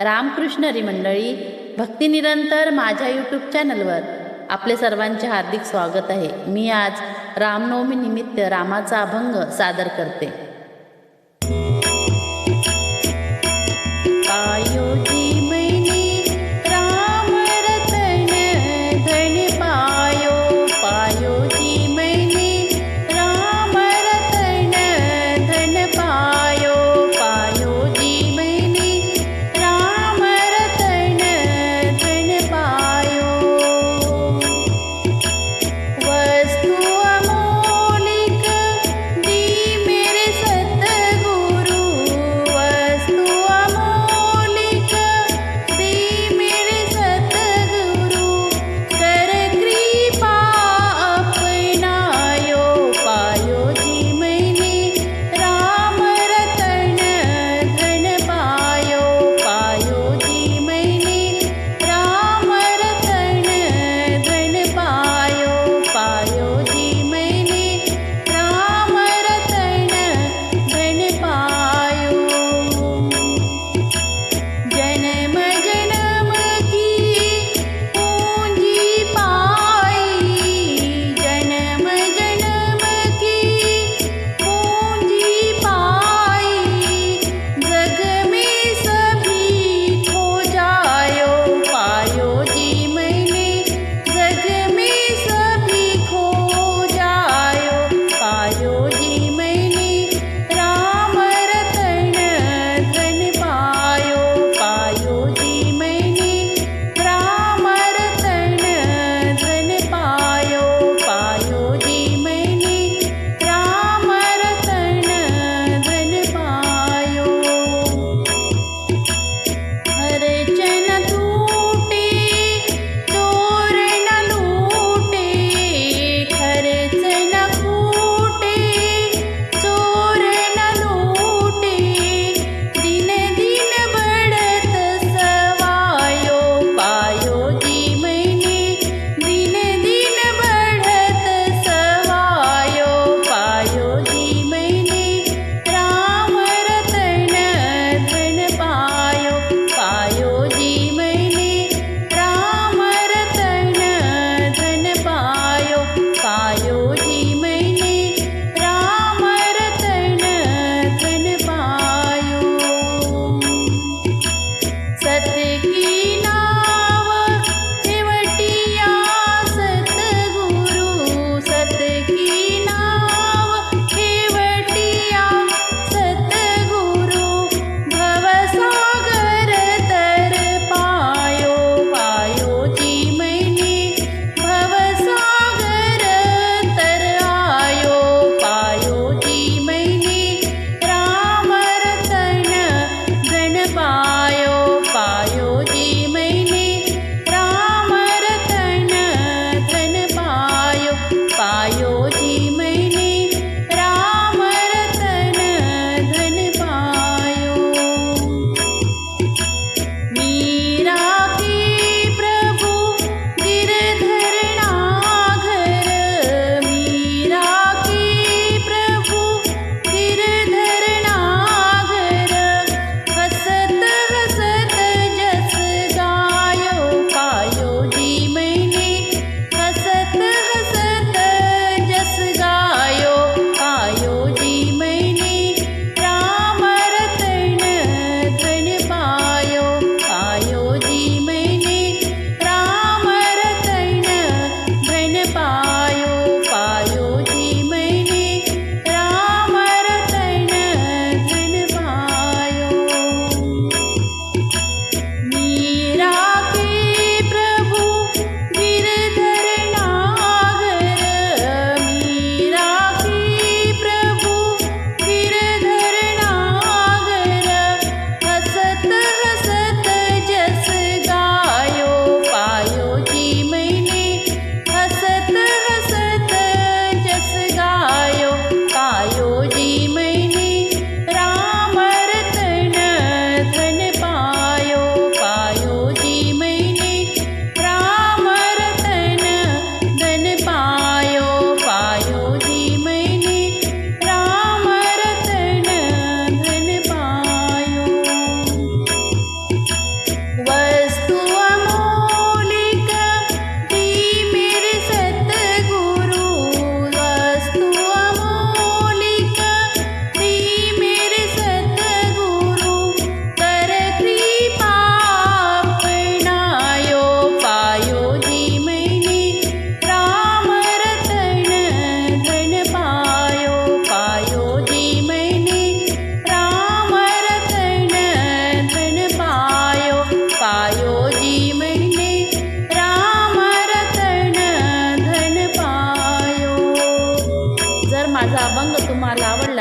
रामकृष्णरी मंडळी भक्ती निरंतर माझ्या यूट्यूब चॅनलवर आपले सर्वांचे हार्दिक स्वागत आहे. मी आज रामनवमी निमित्त रामाचा अभंग सादर करते.